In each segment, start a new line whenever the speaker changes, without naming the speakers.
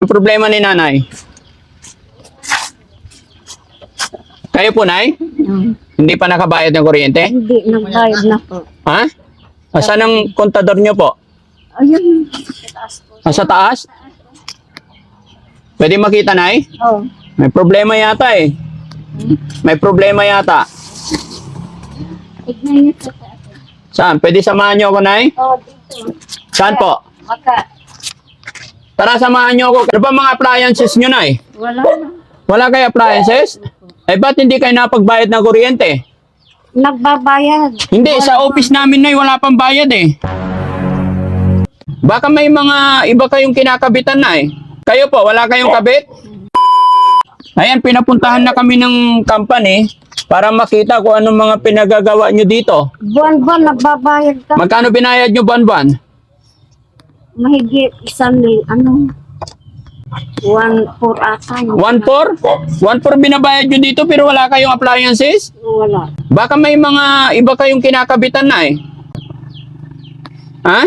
Ang problema ni nanay? Kayo po, nay?
Mm.
Hindi pa nakabayad ng kuryente?
Hindi, nagbayad na po.
Ha? Asan ang kontador nyo po?
Ayun.
Nasa taas? Pwede makita, nay?
Oh.
May problema yata eh. May problema yata.
Tignan niyo sa taas.
Saan? Pwede samahan nyo ako, nay?
Oh, dito.
Saan po?
Maka.
Tara, samahan nyo ako. Ano ba mga appliances nyo, nay?
Wala na.
Wala kayo appliances? Eh, ba't hindi kayo napagbayad ng kuryente?
Nagbabayad.
Hindi, sa office namin na wala pang bayad eh. Baka may mga iba kayong kinakabitan na eh. Kayo po, wala kayong kabit? Ayan, pinapuntahan na kami ng company para makita kung anong mga pinagagawa nyo dito.
Buwan-buwan nagbabayad ka.
Magkano binayad nyo buwan-buwan?
Mahigit isang mil. Ano? One four ata. yun.
1-4? 1-4 binabayad nyo dito pero wala kayong appliances?
Wala.
Baka may mga iba kayong kinakabitan na eh. Ha?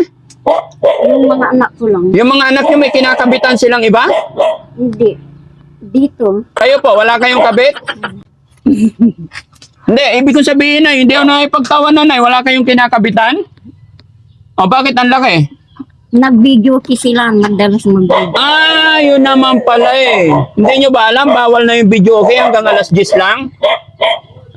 Yung mga anak ko lang.
Yung mga anak nyo may kinakabitan silang iba?
Hindi. Dito.
Kayo po, wala kayong kabit? hindi, ibig kong sabihin na, hindi ako nakipagtawa na, wala kayong kinakabitan? O, bakit ang laki?
Nag-video ki sila. Nagdalas mag-video.
Ah, yun naman pala eh. Hindi nyo ba alam, bawal na yung video okay hanggang alas 10 lang?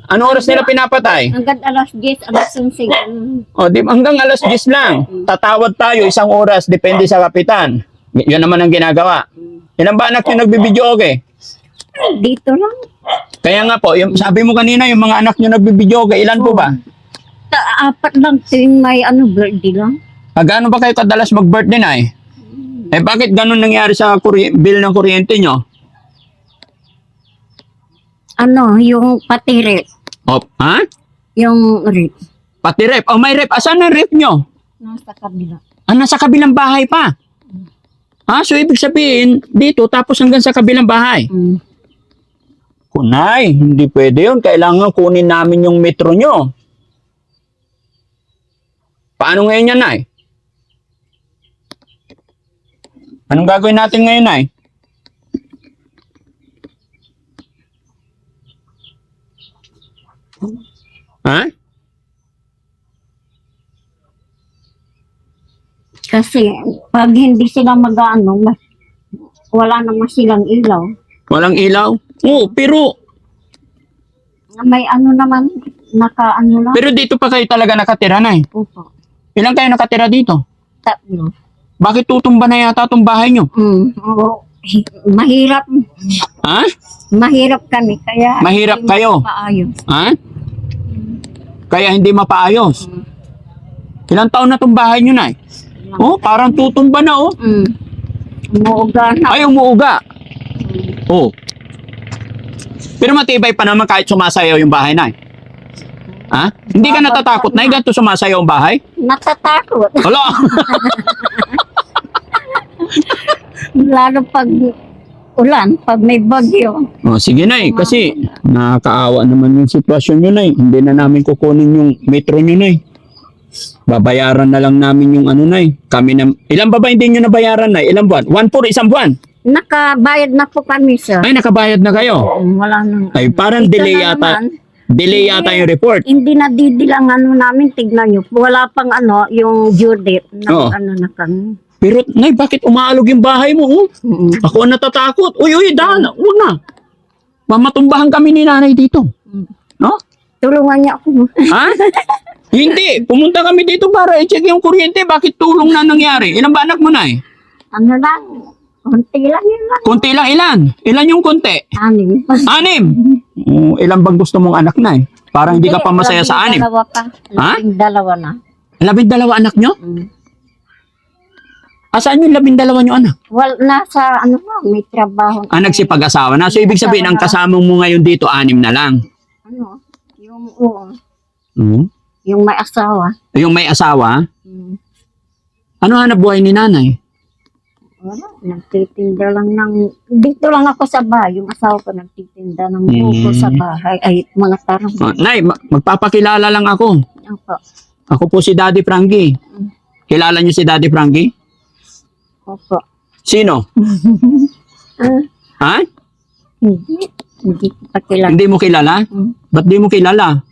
Ano oras nila pinapatay?
Hanggang alas 10, alas 11. ganun.
O, di, hanggang alas 10 lang. Tatawad tayo isang oras, depende sa kapitan. Yun naman ang ginagawa. Ilan ba anak yung nagbibideo okay?
Dito lang.
Kaya nga po, yung, sabi mo kanina, yung mga anak nyo nagbibideo okay, ilan po ba?
Ta apat lang tuwing may ano, birthday lang.
Ah, gaano ba kayo kadalas mag-birthday na eh? Eh bakit ganun nangyari sa bill ng kuryente nyo?
Ano, yung patire.
Oh, ha?
Yung rip.
Pati rep. Oh, may rep. Asan ang rep nyo?
Nasa kabila.
Ah, nasa kabilang bahay pa. Ah, so ibig sabihin, dito tapos hanggang sa kabilang bahay.
Mm.
Kunay, hindi pwede yun. Kailangan kunin namin yung metro nyo. Paano ngayon yan, Nay? Anong gagawin natin ngayon, Nay? Ha?
Kasi pag hindi sila mag-ano, mas- wala naman silang ilaw.
Walang ilaw? Oo, pero
May ano naman, naka-ano lang.
pero dito pa kayo talaga nakatira, Nay.
Opo.
Ilan kayo nakatira dito?
Tatlo.
Bakit tutumba na yata itong bahay nyo?
Mm. Oo. Mahirap.
Ha?
Mahirap kami. Kaya
Mahirap
hindi
kayo?
mapaayos.
Ha? Kaya hindi mapaayos. Ilang taon na itong bahay nyo, Nay? Oh, parang tutumba na, oh.
Mm. Umuuga na.
Ay, umuuga. Oh. Pero matibay pa naman kahit sumasayaw yung bahay, Nay. Ha? Hindi ka natatakot, Nay, ganito sumasayaw ang bahay?
Natatakot.
Hala!
Lalo pag ulan, pag may bagyo.
oh, sige, Nay, kasi nakakaawa naman yung sitwasyon nyo, Nay. Hindi na namin kukunin yung metro nyo, Nay. Babayaran na lang namin yung ano, Nay. Kami na... Ilan ba ba hindi nyo nabayaran, Nay? Ilang buwan? One for isang buwan?
Nakabayad na po kami, sir.
Ay, nakabayad na kayo.
Wala nang...
Ay, parang
Ito
delay
na
yata.
naman.
Delay yata yung report.
Hindi na didilang ano namin, tignan nyo. Wala pang ano, yung due date. Na,
Oo.
Ano na kami.
Pero, Nay, bakit umaalog yung bahay mo? Oh? Ako ang natatakot. Uy, uy, dahan. Huwag na. Mamatumbahan kami ni nanay dito. No?
Tulungan niya ako.
Ha? Hindi. Pumunta kami dito para i-check yung kuryente. Bakit tulong na nangyari? Ilan ba anak mo na eh?
Ano lang, konti lang yun lang.
Kunti lang ilan? Ilan yung kunti?
Anim.
Anim. Oh, ilan bang gusto mong anak na eh? Parang hindi ka pa masaya sa anim.
Dalawa pa.
Ha?
Labing dalawa na.
Labing dalawa anak nyo?
Mm.
Asaan yung labing dalawa nyo anak?
Well, nasa ano ba, may trabaho.
Ah, nagsipag-asawa na. So, ibig sabihin, ang kasamang mo ngayon dito, anim na lang.
Ano, yung, oo,
Hmm?
yung may asawa.
Yung may asawa,
Mm.
ano hanap buhay ni nanay?
Wala, nagtitinda lang ng... Dito lang ako sa bahay. Yung asawa ko nagtitinda ng buko sa bahay. Ay, mga tarong.
Oh, nay, ma- magpapakilala lang ako.
Opo.
Ako po si Daddy Frankie. Kilala niyo si Daddy Frankie?
Opo.
Sino?
Ah,
Ha?
hindi. Hindi ko pa kilala.
Hindi mo kilala?
Hmm.
Ba't di mo kilala?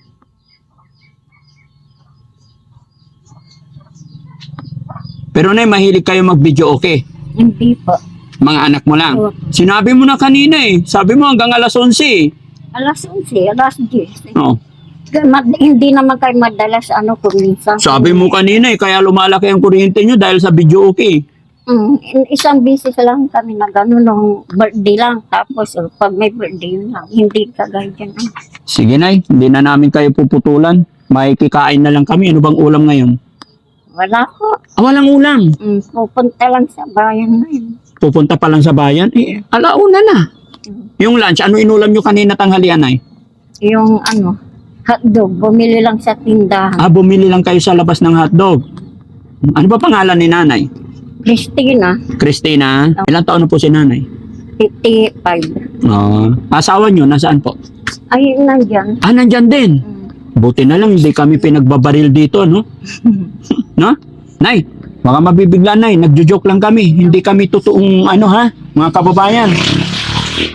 Pero nay, mahilig kayo mag-video okay.
Hindi po.
Mga anak mo lang.
Oo.
Sinabi mo na kanina eh. Sabi mo hanggang alas 11 eh.
Alas 11, alas 10.
Oh.
Mad- hindi naman kayo madalas ano kung minsan.
Sabi mo kanina eh, kaya lumalaki ang kuryente nyo dahil sa video okay.
Mm, isang beses lang kami na gano'n nung birthday lang. Tapos uh, pag may birthday yun lang, hindi kagaya dyan.
Sige nay, hindi na namin kayo puputulan. May kikain na lang kami. Ano bang ulam ngayon?
Wala po.
Ah, walang ulam.
Mm, pupunta lang sa bayan na yun.
Pupunta pa lang sa bayan. Eh, alauna na. Yung lunch, ano inulam nyo kanina tanghalian ay?
Yung ano, hotdog, bumili lang sa tindahan.
Ah, bumili lang kayo sa labas ng hotdog. Ano ba pangalan ni nanay?
Christina,
Christina. Ilang taon na po si nanay?
55.
Ah, asawa nyo, nasaan po?
Ay, nandyan.
Ah, nandyan din.
Mm.
Buti na lang, hindi kami pinagbabaril dito, no? no? Nay, mga mabibigla, Nay. Nagjo-joke lang kami. Hindi kami totoong, ano ha, mga kababayan.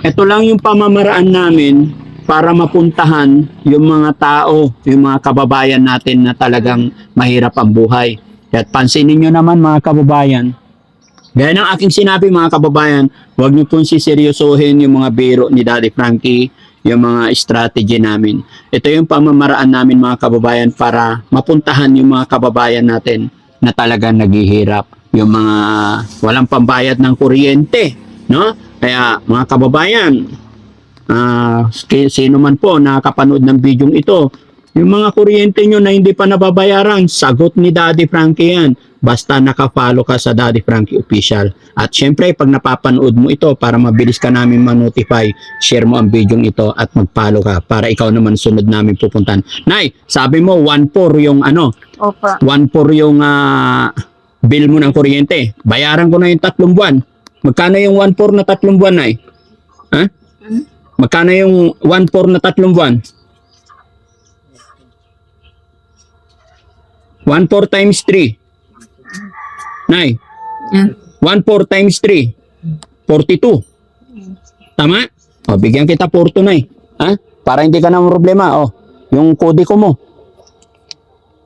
Ito lang yung pamamaraan namin para mapuntahan yung mga tao, yung mga kababayan natin na talagang mahirap ang buhay. At pansinin nyo naman mga kababayan, gaya ng aking sinabi mga kababayan, huwag nyo pong siseryosohin yung mga biro ni Daddy Frankie, yung mga strategy namin. Ito yung pamamaraan namin mga kababayan para mapuntahan yung mga kababayan natin na talagang naghihirap. Yung mga walang pambayad ng kuryente. No? Kaya mga kababayan, ki- sino man po nakakapanood ng video ito, yung mga kuryente nyo na hindi pa nababayaran, sagot ni Daddy Frankie yan. Basta nakafollow ka sa Daddy Frankie Official. At syempre, pag napapanood mo ito, para mabilis ka namin ma-notify, share mo ang video ito at mag-follow ka para ikaw naman sunod namin pupuntan. Nay, sabi mo 1-4 yung ano,
Opa.
1-4 yung ah, bill mo ng kuryente. Bayaran ko na yung tatlong buwan. Magkano yung 1-4 na tatlong buwan, Nay? Ha?
Hmm?
Magkano yung 1-4 na tatlong buwan? 1-4 times 3. Nay,
Ah,
1-4 times 3. 42. Tama? O, bigyan kita 42, Nay. Ha? Para hindi ka na problema. O, yung kode ko mo.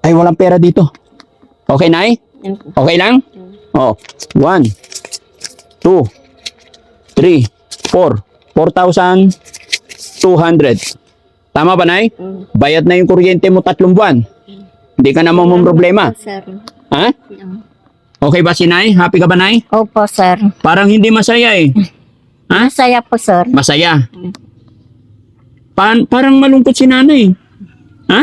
Ay, walang pera dito. Okay, Nay? Okay lang? O, 1, 2, 3, 4. 4,200. Tama ba, Nay?
Mm.
Bayad na yung kuryente mo tatlong buwan. Hindi ka na mamang problema.
Sir.
Ha? Okay ba si Nay? Happy ka ba, Nay?
Opo, sir.
Parang hindi masaya eh. Ha?
Masaya po, sir.
Masaya. Pa- parang malungkot si nanay. Ha?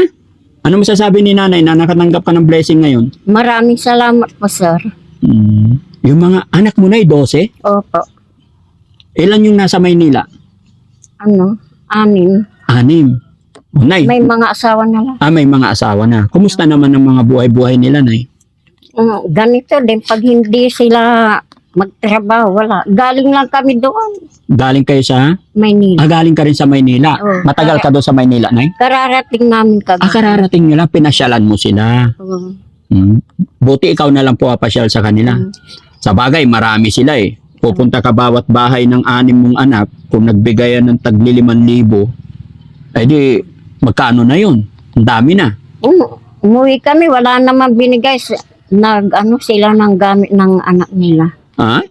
Ano masasabi ni nanay na nakatanggap ka ng blessing ngayon?
Maraming salamat po, sir.
Hmm. Yung mga anak mo na 12,
Opo.
ilan yung nasa Maynila?
Ano? Anin.
Anim. Nay,
May mga asawa na lang.
ah, may mga asawa na. Kumusta naman ang mga buhay-buhay nila, nay?
Mm, ganito din, pag hindi sila magtrabaho, wala. Galing lang kami doon,
Galing kayo sa...
Maynila.
Ah, galing ka rin sa Maynila.
Oo.
Matagal ka doon sa Maynila, nay?
Kararating namin kami.
Ah, kararating lang, pinasyalan mo sila.
Oo.
Hmm. Buti ikaw na lang po pasyal sa kanila.
Mm.
Sa bagay, marami sila eh. Pupunta ka bawat bahay ng anim mong anak, kung nagbigayan ng tagli liman libo, eh di, magkano na yun? Ang dami na.
Um, umuwi kami, wala naman binigay. Sa- Nag, ano sila ng gamit ng anak nila.
Ha?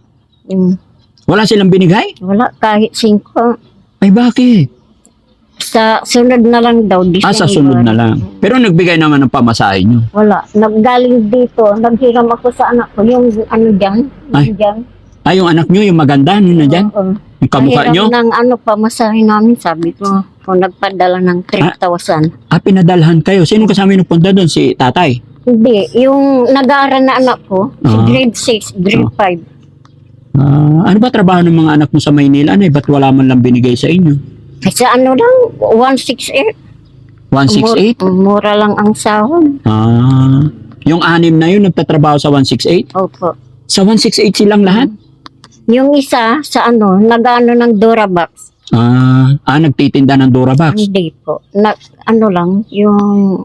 Yung,
Wala silang binigay?
wala, kahit singko.
Ay bakit?
Sa sunod na lang daw.
Ah, sa sunod na lang. Pero nagbigay naman ng pamasahe nyo.
Wala. Naggaling dito, naghiram ako sa anak ko, yung ano dyan,
Ay.
yung dyan.
Ah, yung anak nyo, yung maganda, ano na dyan?
Oo.
Yung kamukha
Nahiram
nyo?
ng ano, pamasahe namin, sabi ko, kung nagpadala ng 3,000.
Ah, pinadalhan kayo. Sino kasama yung nagpunta doon? Si tatay?
Hindi, yung nag-aaral na anak ko, si
Ah.
grade 6, grade 5.
Ah, ano ba trabaho ng mga anak mo sa Maynila? Ano, eh, ba't wala man lang binigay sa inyo?
Kasi ano lang, 168.
168?
Mur- mura lang ang sahod.
Ah, yung anim na yun, nagtatrabaho sa 168?
Opo.
Sa 168 silang lahat?
Yung isa, sa ano, nag-ano ng Durabox.
Ah, ah nagtitinda ng Durabox.
Hindi po. Na, ano lang, yung,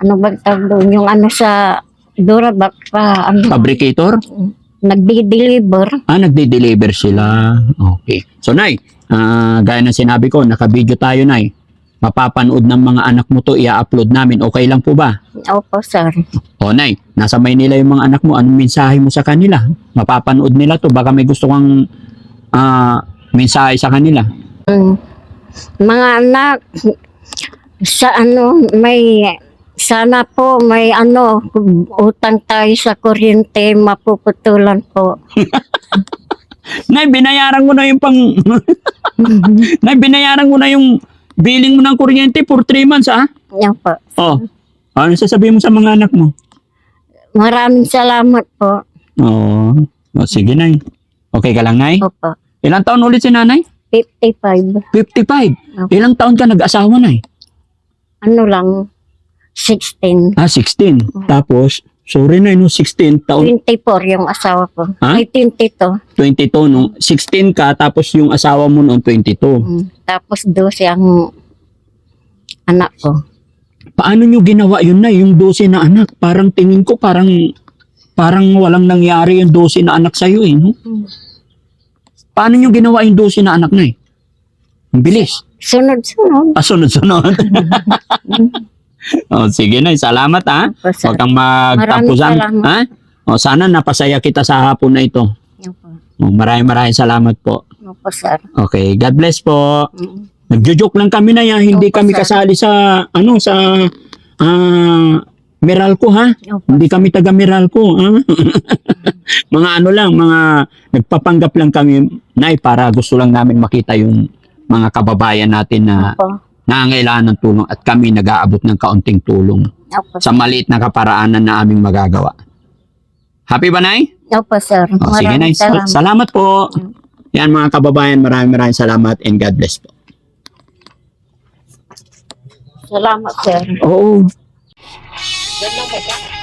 ano ba tawag doon? Yung ano sa Durabox pa, ano.
Fabricator?
nagdi-deliver.
Ah, nagde-deliver sila. Okay. So, Nay, ah, gaya ng sinabi ko, naka-video tayo, Nay. Mapapanood ng mga anak mo to, i-upload namin. Okay lang po ba?
Opo, sir.
O, Nay, nasa Maynila yung mga anak mo. Anong mensahe mo sa kanila? Mapapanood nila to. Baka may gusto kang ah, mensahe sa kanila.
Mm. Mga anak, sa ano, may, sana po may ano, utang tayo sa kuryente, mapuputulan po.
Nay, binayaran ko na yung pang... Nay, binayaran ko na yung billing mo ng kuryente for 3 months, ah.
Yan po.
Oh. Ano sasabihin mo sa mga anak mo?
Maraming salamat po.
Oo. Oh. sige, Nay. Okay ka lang, Nay?
Opo.
Ilang taon ulit si nanay?
55.
55.
Okay.
Ilang taon ka nag-asawa, Nay?
Ano lang, 16.
Ah, 16. Tapos, sorry na, no, 16 taon,
24 yung asawa ko.
Ha?
Ay, 22.
22, no? 16 ka, tapos yung asawa mo noong 22.
Mm. Tapos 12 ang anak ko.
Paano nyo ginawa yun na, yung 12 na anak? Parang tingin ko, parang, parang walang nangyari yung 12 na anak sa'yo, eh, no?
Mm.
Paano nyo ginawa yung 12 na anak na, eh? Ang bilis.
Sunod-sunod.
Ah, sunod-sunod. oh, sige na, salamat, ha?
Sir.
Huwag kang magtapusan. Ha? O, sana napasaya kita sa hapon na ito.
Opo.
O, maraming maraming salamat po.
Opo, sir.
Okay, God bless po. Nagjo-joke lang kami na yan, hindi
Opo,
kami
sir.
kasali sa ano sa ah Meralco ha.
Opo.
Hindi kami taga Meralco. Ha? mga ano lang, mga nagpapanggap lang kami, Nay, para gusto lang namin makita yung mga kababayan natin na
Opo.
nangangailangan ng tulong at kami nag-aabot ng kaunting tulong
Opo,
sa maliit na kaparaanan na aming magagawa. Happy ba, Nay?
Opo, sir.
O, sige, Nay. Sal-
salamat.
salamat po. Yan mga kababayan, maraming maraming salamat and God bless po.
Salamat, sir.
Oo.
Salamat, sir.